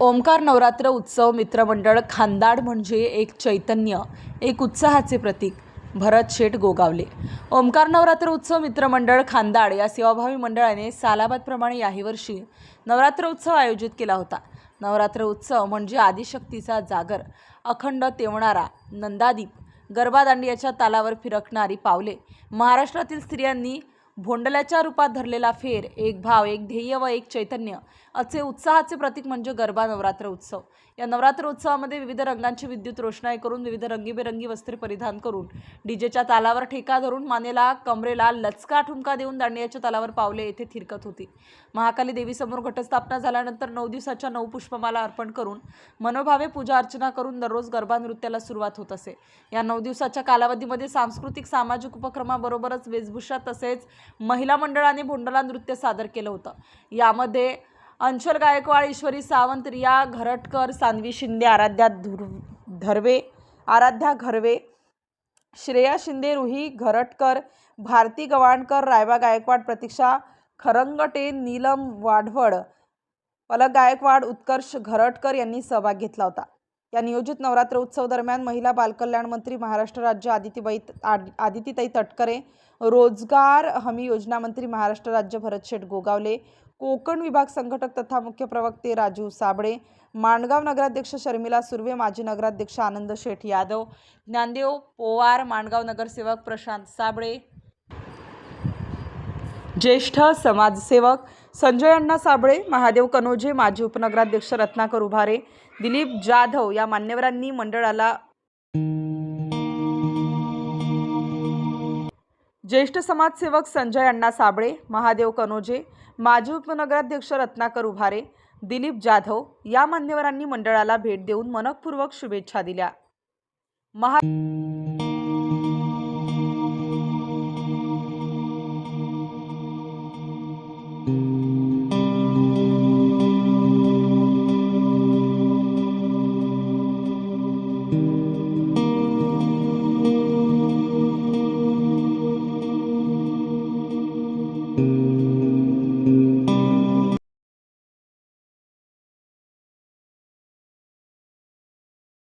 ओमकार नवरात्र उत्सव मित्रमंडळ खानदाड म्हणजे एक चैतन्य एक उत्साहाचे प्रतीक भरत शेठ गोगावले. ओमकार नवरात्र उत्सव मित्रमंडळ खानदाड या सेवाभावी मंडळाने सालाबादप्रमाणे याही वर्षी नवरात्र उत्सव आयोजित केला होता. नवरात्र उत्सव म्हणजे आदिशक्तीचा जागर अखंड तेवणारा नंदादीप गरबादांडियाच्या तालावर फिरकणारी पावले. महाराष्ट्रातील स्त्रियांनी भोंडल्याच्या रूपात धरलेला फेर एक भाव एक ध्येय व एक चैतन्य असे उत्साहाचे प्रतीक म्हणजे गरबा नवरात्र उत्सव. या नवरात्र उत्सवामध्ये विविध रंगांची विद्युत रोषणाई करून विविध रंगीबेरंगी वस्त्रे परिधान करून डीजेच्या तालावर ठेका धरून मानेला कमरेला लचका ठुमका देऊन दांडियाच्या तालावर पावले येथे थिरकत होती. महाकाली देवीसमोर घटस्थापना झाल्यानंतर नऊ दिवसाच्या नऊ पुष्पमाला अर्पण करून मनोभावे पूजा अर्चना करून दररोज गरबा नृत्याला सुरुवात होत असे. या नऊ दिवसाच्या कालावधीमध्ये सांस्कृतिक सामाजिक उपक्रमाबरोबरच वेशभूषा तसेच महिला मंडळाने भोंडला नृत्य सादर केलं होतं. यामध्ये अंशल गायकवाड ईश्वरी सावंत रिया घरटकर सानवी शिंदे आराध्या धुर धर्वे आराध्या घरवे श्रेया शिंदे रुही घरटकर भारती गवाणकर रायबा गायकवाड प्रतीक्षा खरंगटे नीलम वाढवड पलक गायकवाड उत्कर्ष घरटकर यांनी सहभाग घेतला होता. या नियोजित नवरात्र उत्सव दरम्यान महिला बालकल्याण मंत्री महाराष्ट्र राज्य आदितीबाई आदितीताई तटकरे रोजगार हमी योजना मंत्री महाराष्ट्र राज्य भरत शेठ गोगावले कोकण विभाग संघटक तथा मुख्य प्रवक्ते राजू साबळे माणगाव नगराध्यक्ष शर्मिला सुर्वे माजी नगराध्यक्ष आनंद शेठ यादव ज्ञानदेव पोवार माणगाव नगरसेवक प्रशांत साबळे ज्येष्ठ समाजसेवक संजय अण्णा साबळे महादेव कनोजे माजी उपनगराध्यक्ष रत्नाकर उभारे दिलीप जाधव या मान्यवरांनी मंडळाला ज्येष्ठ समाजसेवक संजय अण्णा साबळे महादेव कनोजे माजी उपनगराध्यक्ष रत्नाकर उभारे दिलीप जाधव या मान्यवरांनी मंडळाला भेट देऊन मनपूर्वक शुभेच्छा दिल्या. महा